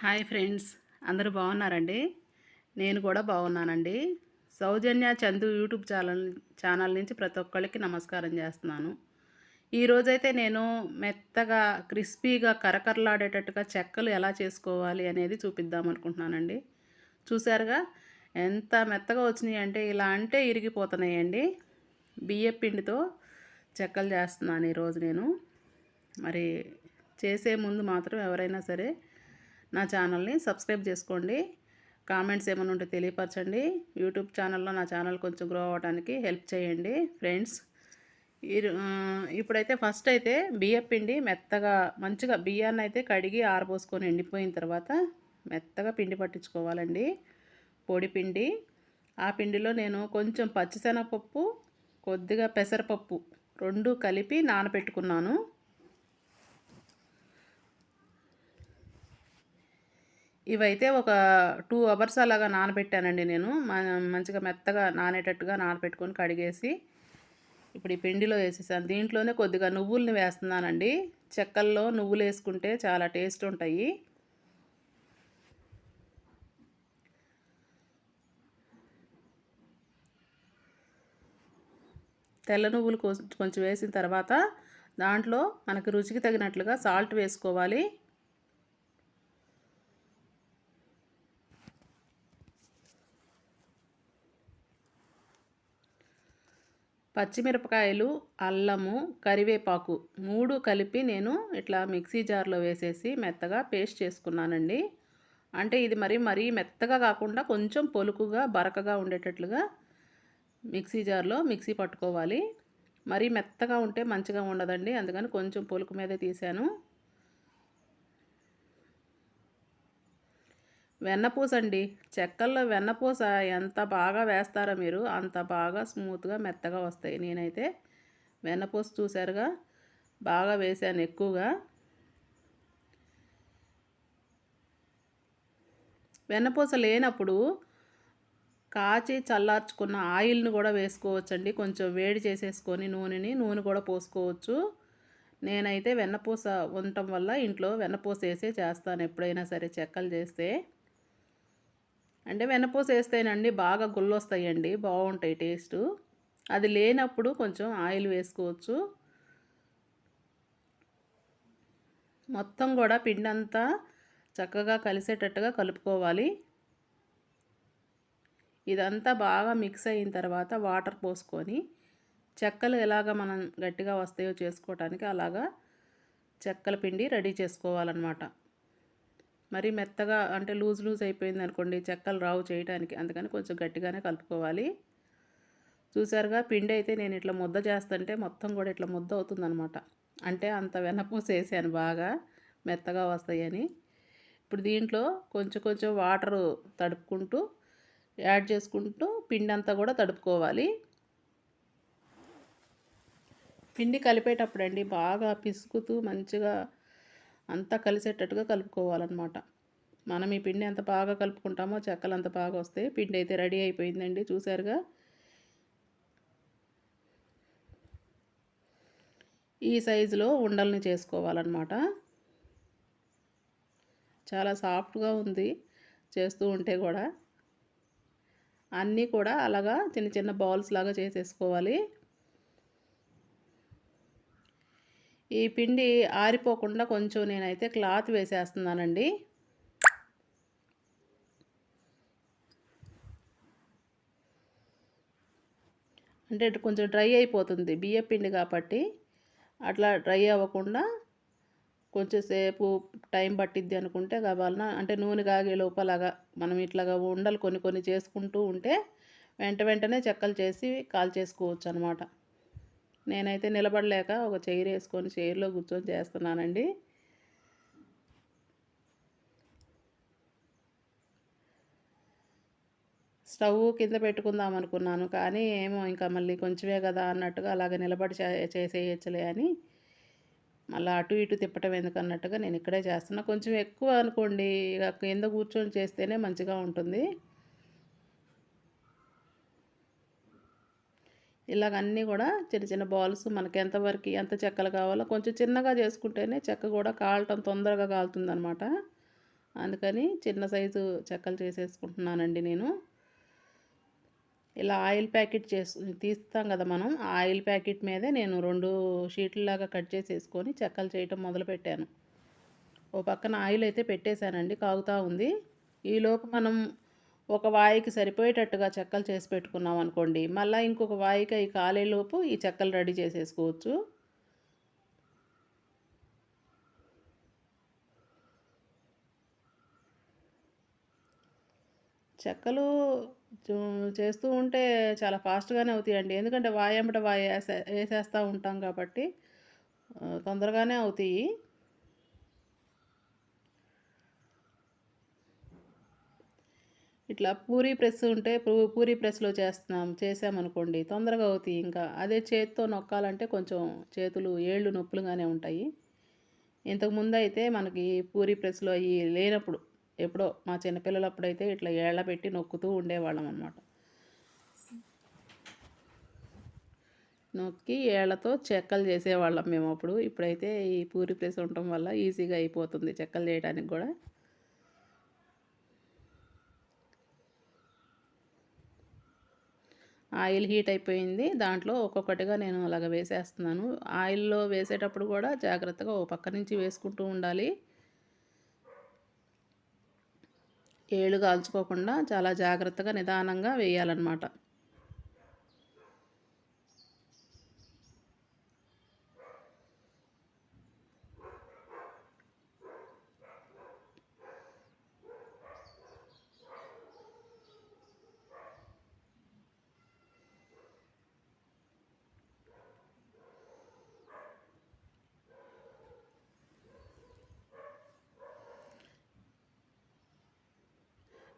Hi friends అందరూ బాగున్నారండి? నేను కూడా బాగున్నానండి. Soujanya Chandu YouTube channel channel నుంచి ప్రతి ఒక్కళ్ళకి నమస్కారం చేస్తున్నాను. ఈరోజైతే నేను మెత్తగా క్రిస్పీగా కరకరలాడేటట్టుగా చెక్కలు ఎలా చేసుకోవాలి అనేది చూపిద్దాం అనుకుంటున్నానండి చూసారుగా ఎంత మెత్తగా వచ్చినాయి అంటే ఇలా అంటే ఇరిగిపోతున్నాయండి. బియ్య పిండితో చెక్కలు చేస్తున్నాను ఈరోజు నేను. మరి చేసే ముందు మాత్రం ఎవరైనా సరే నా ఛానల్ని సబ్స్క్రైబ్ చేసుకోండి. కామెంట్స్ ఏమైనా ఉంటే తెలియపరచండి. యూట్యూబ్ ఛానల్లో నా ఛానల్ కొంచెం గ్రో అవ్వడానికి హెల్ప్ చేయండి ఫ్రెండ్స్. ఇప్పుడైతే ఫస్ట్ అయితే బియ్యం పిండి మెత్తగా మంచిగా బియ్యాన్ని అయితే కడిగి ఆరబోసుకొని ఎండిపోయిన తర్వాత మెత్తగా పిండి పట్టించుకోవాలండి. పొడి పిండి. ఆ పిండిలో నేను కొంచెం పచ్చిశనగపప్పు కొద్దిగా పెసరపప్పు రెండు కలిపి నానబెట్టుకున్నాను. ఇవైతే ఒక టూ అవర్స్ అలాగా నానబెట్టానండి నేను. మంచిగా మెత్తగా నానేటట్టుగా నానబెట్టుకొని కడిగేసి ఇప్పుడు ఈ పిండిలో వేసేసాను. దీంట్లోనే కొద్దిగా నువ్వుల్ని వేస్తున్నానండి. చెక్కల్లో నువ్వులు వేసుకుంటే చాలా టేస్ట్ ఉంటాయి. తెల్ల నువ్వులు కొంచెం వేసిన తర్వాత దాంట్లో మనకి రుచికి తగినట్లుగా సాల్ట్ వేసుకోవాలి. పచ్చిమిరపకాయలు అల్లము కరివేపాకు మూడు కలిపి నేను ఇట్లా మిక్సీ జార్లో వేసేసి మెత్తగా పేస్ట్ చేసుకున్నానండి. అంటే ఇది మరి మరీ మెత్తగా కాకుండా కొంచెం పొలుకుగా బరకగా ఉండేటట్లుగా మిక్సీ జార్లో మిక్సీ పట్టుకోవాలి. మరీ మెత్తగా ఉంటే మంచిగా ఉండదండి. అందుకని కొంచెం పొలుకు మీదే తీసాను. వెన్నపూస అండి చెక్కల్లో వెన్నపూస ఎంత బాగా వేస్తారో మీరు అంత బాగా స్మూత్గా మెత్తగా వస్తాయి. నేనైతే వెన్నపూస చూసారుగా బాగా వేసాను ఎక్కువగా. వెన్నపూస లేనప్పుడు కాచి చల్లార్చుకున్న ఆయిల్ని కూడా వేసుకోవచ్చండి. కొంచెం వేడి చేసేసుకొని నూనెని నూనె కూడా పోసుకోవచ్చు. నేనైతే వెన్నపూస ఉండటం వల్ల ఇంట్లో వెన్నపూస వేసే చేస్తాను ఎప్పుడైనా సరే చెక్కలు చేస్తే. అంటే వెనపూస వేస్తేనండి బాగా గుల్లొస్తాయండి బాగుంటాయి టేస్ట్. అది లేనప్పుడు కొంచెం ఆయిల్ వేసుకోవచ్చు. మొత్తం కూడా పిండి అంతా చక్కగా కలిసేటట్టుగా కలుపుకోవాలి. ఇదంతా బాగా మిక్స్ అయిన తర్వాత వాటర్ పోసుకొని చెక్కలు ఎలాగ మనం గట్టిగా వస్తాయో చేసుకోవటానికి అలాగా చెక్కల పిండి రెడీ చేసుకోవాలన్నమాట. మరి మెత్తగా అంటే లూజ్ లూజ్ అయిపోయింది అనుకోండి చెక్కలు రావు చేయడానికి అందుకని కొంచెం గట్టిగానే కలుపుకోవాలి. చూసారుగా పిండి అయితే నేను ఇట్లా ముద్ద చేస్తుంటే మొత్తం కూడా ఇట్లా ముద్ద అవుతుందన్నమాట. అంటే అంత వెన్నపూస వేసాను బాగా మెత్తగా వస్తాయని. ఇప్పుడు దీంట్లో కొంచెం కొంచెం వాటర్ తడుపుకుంటూ యాడ్ చేసుకుంటూ పిండి అంతా కూడా తడుపుకోవాలి. పిండి కలిపేటప్పుడు అండి బాగా పిసుకుతూ మంచిగా అంతా కలిసేటట్టుగా కలుపుకోవాలన్నమాట. మనం ఈ పిండి ఎంత బాగా కలుపుకుంటామో చెక్కలు అంత బాగా వస్తాయి పిండి అయితే రెడీ అయిపోయిందండి. చూసారుగా ఈ సైజులో ఉండల్ని చేసుకోవాలన్నమాట. చాలా సాఫ్ట్గా ఉంది చేస్తూ ఉంటే కూడా. అన్నీ కూడా అలాగా చిన్న చిన్న బాల్స్ లాగా చేసేసుకోవాలి. ఈ పిండి ఆరిపోకుండా కొంచెం నేనైతే క్లాత్ వేసేస్తున్నానండి. అంటే ఇటు కొంచెం డ్రై అయిపోతుంది బియ్య పిండి కాబట్టి. అట్లా డ్రై అవ్వకుండా కొంచెం సేపు టైం పట్టిద్ది అనుకుంటే కావాలన అంటే నూనె కాగే లోపలగా మనం ఇట్లాగా ఉండలు కొన్ని కొన్ని చేసుకుంటూ ఉంటే వెంట వెంటనే చెక్కలు చేసి కాల్ చేసుకోవచ్చు అనమాట నేనైతే నిలబడలేక ఒక చైర్ వేసుకొని చైర్లో కూర్చొని చేస్తున్నానండి. స్టవ్ కింద పెట్టుకుందాం అనుకున్నాను కానీ ఏమో ఇంకా మళ్ళీ కొంచెమే కదా అన్నట్టుగా అలాగే నిలబడి చే- చేసేయచ్చులే అని మళ్ళీ అటు ఇటు తిప్పటం ఎందుకు అన్నట్టుగా నేను ఇక్కడే చేస్తున్నా. కొంచెం ఎక్కువ అనుకోండి ఇక కింద కూర్చొని చేస్తేనే మంచిగా ఉంటుంది. ఇలాగ అన్నీ కూడా చిన్న చిన్న బాల్స్ మనకి ఎంతవరకు ఎంత చెక్కలు కావాలో కొంచెం చిన్నగా చేసుకుంటేనే చెక్క కూడా కాలటం తొందరగా కాలుతుంది అనమాట అందుకని చిన్న సైజు చెక్కలు చేసేసుకుంటున్నానండి నేను. ఇలా ఆయిల్ ప్యాకెట్ చేసు తీస్తాం కదా మనం ఆయిల్ ప్యాకెట్ మీదే నేను రెండు షీట్లలాగా కట్ చేసేసుకొని చెక్కలు చేయటం మొదలుపెట్టాను ఓ పక్కన ఆయిల్ అయితే పెట్టేశానండి కాగుతూ ఉంది. ఈలోపు మనం ఒక వాయికి సరిపోయేటట్టుగా చెక్కలు చేసి పెట్టుకున్నాం అనుకోండి మళ్ళీ ఇంకొక వాయికి అవి కాలేలోపు ఈ చెక్కలు రెడీ చేసేసుకోవచ్చు. చెక్కలు చేస్తూ ఉంటే చాలా ఫాస్ట్గానే అవుతాయండి. ఎందుకంటే వాయంబట వాయి వేసే వేసేస్తూ ఉంటాం కాబట్టి తొందరగానే అవుతాయి. ఇట్లా పూరీ ప్రెస్ ఉంటే పూరీ ప్రెస్లో చేస్తున్నాం చేసామనుకోండి తొందరగా అవుతాయి ఇంకా. అదే చేతితో నొక్కాలంటే కొంచెం చేతులు ఏళ్ళు నొప్పులుగానే ఉంటాయి. ఇంతకుముందు అయితే మనకి పూరీ ప్రెస్లో అవి లేనప్పుడు ఎప్పుడో మా చిన్నపిల్లలప్పుడైతే ఇట్లా ఏళ్ళ పెట్టి నొక్కుతూ ఉండేవాళ్ళం అనమాట నొక్కి ఏళ్ళతో చెక్కలు చేసేవాళ్ళం మేము అప్పుడు. ఇప్పుడైతే ఈ పూరి ప్రెస్ ఉండటం వల్ల ఈజీగా అయిపోతుంది చెక్కలు చేయడానికి కూడా. ఆయిల్ హీట్ అయిపోయింది. దాంట్లో ఒక్కొక్కటిగా నేను అలాగ వేసేస్తున్నాను. ఆయిల్లో వేసేటప్పుడు కూడా జాగ్రత్తగా ఓ పక్క నుంచి వేసుకుంటూ ఉండాలి. ఏళ్ళు కాల్చుకోకుండా చాలా జాగ్రత్తగా నిదానంగా వేయాలన్నమాట.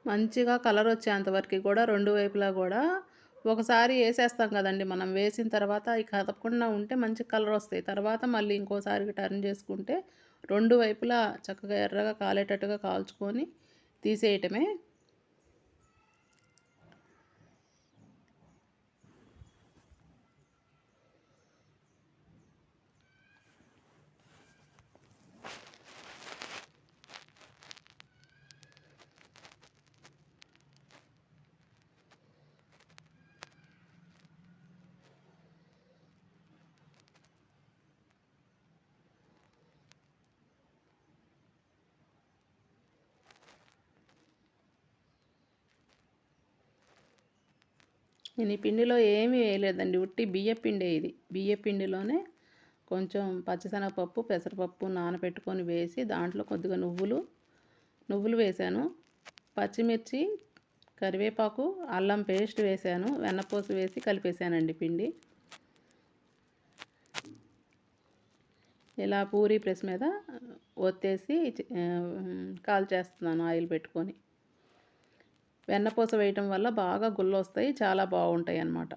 మంచిగా కలర్ వచ్చేంతవరకు కూడా రెండు వైపులా కూడా ఒకసారి వేసేస్తాం కదండి మనం. వేసిన తర్వాత అవి కదపకుండా ఉంటే మంచి కలర్ వస్తాయి. తర్వాత మళ్ళీ ఇంకోసారి టర్న్ చేసుకుంటే రెండు వైపులా చక్కగా ఎర్రగా కాలేటట్టుగా కాల్చుకొని తీసేయటమే నేను ఈ పిండిలో ఏమీ వేయలేదండి. ఉట్టి బియ్య పిండే ఇది. బియ్య పిండిలోనే కొంచెం పచ్చిశనగపప్పు పెసరపప్పు నానబెట్టుకొని వేసి దాంట్లో కొద్దిగా నువ్వులు నువ్వులు వేసాను. పచ్చిమిర్చి కరివేపాకు అల్లం పేస్ట్ వేసాను. వెన్నపోసు వేసి కలిపేసానండి పిండి. ఇలా పూరి ప్రెస్ మీద ఒత్తేసి కాల్ చేస్తున్నాను ఆయిల్ పెట్టుకొని. వెన్నపూస వేయటం వల్ల బాగా గుళ్ళు వస్తాయి చాలా బాగుంటాయి అన్నమాట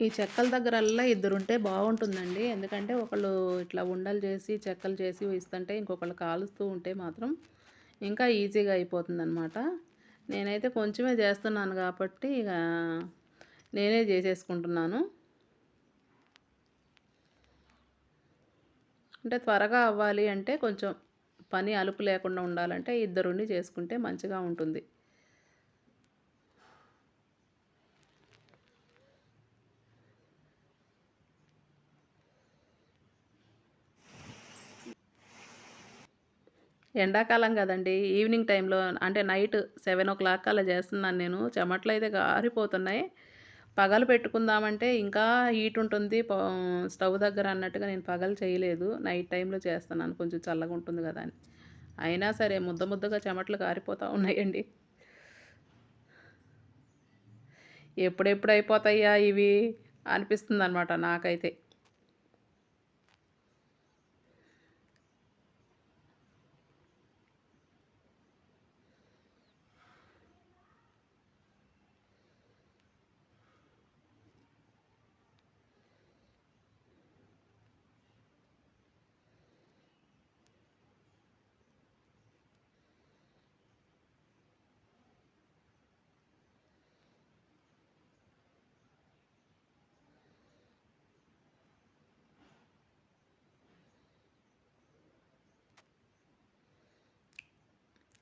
ఈ చెక్కల దగ్గరల్లా ఇద్దరుంటే బాగుంటుందండి ఎందుకంటే ఒకళ్ళు ఇట్లా ఉండలు చేసి చెక్కలు చేసి ఇస్తుంటే ఇంకొకళ్ళు కాలుస్తూ ఉంటే మాత్రం ఇంకా ఈజీగా అయిపోతుందన్నమాట నేనైతే కొంచెమే చేస్తున్నాను కాబట్టి ఇక నేనే చేసేసుకుంటున్నాను. అంటే త్వరగా అవ్వాలి అంటే కొంచెం పని అలుపు లేకుండా ఉండాలంటే ఇద్దరుండి చేసుకుంటే మంచిగా ఉంటుంది. ఎండాకాలం కదండీ! ఈవినింగ్ టైంలో అంటే నైట్ 7:00 అలా చేస్తున్నాను నేను. చెమటలైతే గారిపోతున్నాయి. పగలు పెట్టుకుందామంటే ఇంకా హీట్ ఉంటుంది స్టవ్ దగ్గర అన్నట్టుగా నేను పగలు చేయలేదు. నైట్ టైంలో చేస్తున్నాను కొంచెం చల్లగా ఉంటుంది కదా అని. అయినా సరే ముద్ద ముద్దగా చెమటలు కారిపోతా ఉన్నాయండి. ఎప్పుడెప్పుడు అయిపోతాయా ఇవి అనిపిస్తుంది అనమాట నాకైతే.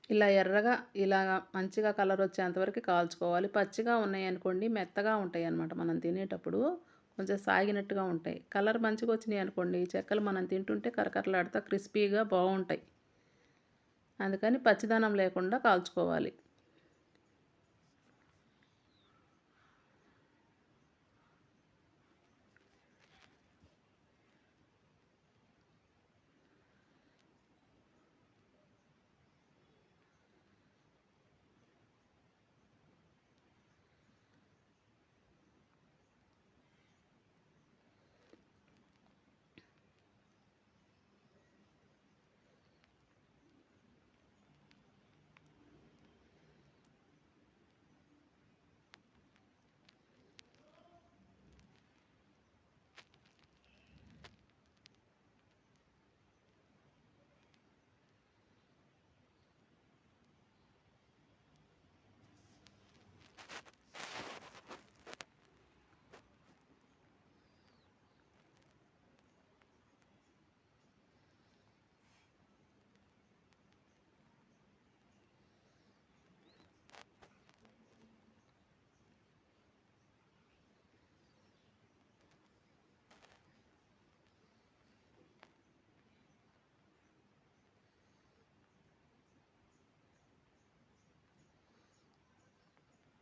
ఇలా ఎర్రగా ఇలా మంచిగా కలర్ వచ్చేంతవరకు కాల్చుకోవాలి. పచ్చిగా ఉన్నాయి అనుకోండి మెత్తగా ఉంటాయి అన్నమాట మనం తినేటప్పుడు. కొంచెం సాగినట్టుగా ఉంటాయి. కలర్ మంచిగా వచ్చినాయి అనుకోండి చెక్కలు మనం తింటుంటే కరకరలాడుతా క్రిస్పీగా బాగుంటాయి అందుకని పచ్చిదనం లేకుండా కాల్చుకోవాలి.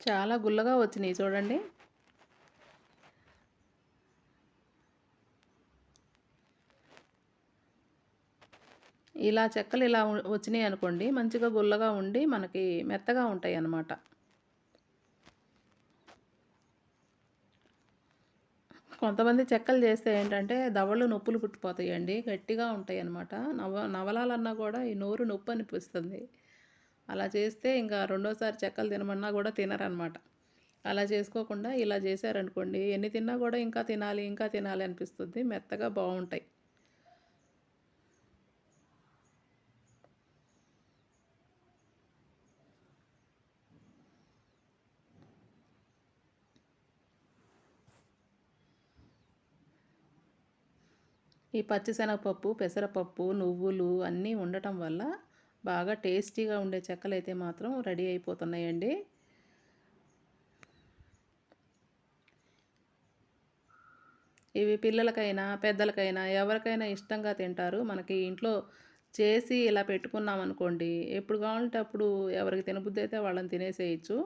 చాలా గుల్లగా వచ్చినాయి చూడండి. ఇలా చెక్కలు ఇలా వచ్చినాయి అనుకోండి మంచిగా గుల్లగా ఉండి మనకి మెత్తగా ఉంటాయి అన్నమాట కొంతమంది చెక్కలు చేస్తే ఏంటంటే దవళ్ళు నొప్పులు పుట్టిపోతాయండి. గట్టిగా ఉంటాయి అన్నమాట నవ నవలాలన్నా కూడా ఈ నోరు నొప్పి అనిపిస్తుంది. అలా చేస్తే ఇంకా రెండోసారి చెక్కలు తినమన్నా కూడా తినరనమాట. అలా చేసుకోకుండా ఇలా చేశారనుకోండి ఎన్ని తిన్నా కూడా ఇంకా తినాలి, ఇంకా తినాలి అనిపిస్తుంది. మెత్తగా బాగుంటాయి ఈ పచ్చిశనగపప్పు, పెసరపప్పు, నువ్వులు అన్నీ ఉండటం వల్ల బాగా టేస్టీగా ఉండే చెక్కలైతే మాత్రం రెడీ అయిపోతున్నాయండి. ఇవి పిల్లలకైనా, పెద్దలకైనా ఎవరికైనా ఇష్టంగా తింటారు. మనకి ఇంట్లో చేసి ఇలా పెట్టుకున్నామనుకోండి ఎప్పుడు కావాలంటే అప్పుడు ఎవరికి తినబుద్ధి అయితే వాళ్ళని తినేసేయొచ్చు.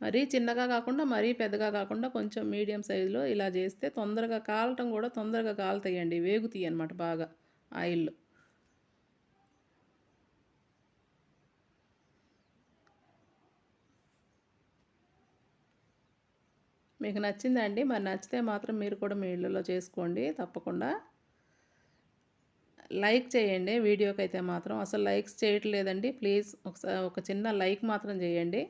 మరీ చిన్నగా కాకుండా, మరీ పెద్దగా కాకుండా కొంచెం మీడియం సైజులో ఇలా చేస్తే తొందరగా కాలటం కూడా తొందరగా కాలుతాయండి. వేగుతాయన్నమాట బాగా ఆయిల్‌లో. మీకు నచ్చిందండి మరి నచ్చితే మాత్రం మీరు కూడా మీ ఇళ్ళలో చేసుకోండి తప్పకుండా. లైక్ చేయండి వీడియోకైతే మాత్రం. అసలు లైక్స్ చేయట్లేదండి. ప్లీజ్ ఒకసారి ఒక చిన్న లైక్ మాత్రం చేయండి.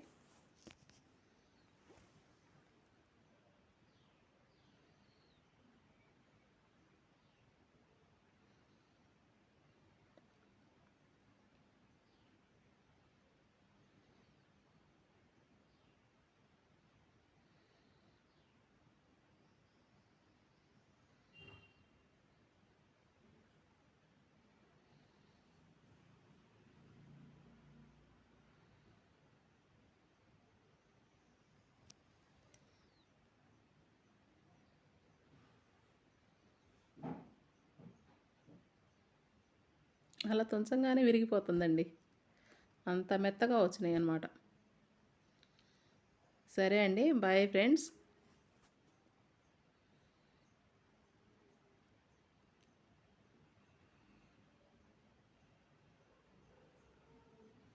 అలా తుంచంగానే విరిగిపోతుందండి. అంత మెత్తగా వచ్చినాయి అన్నమాట సరే అండి బాయ్ ఫ్రెండ్స్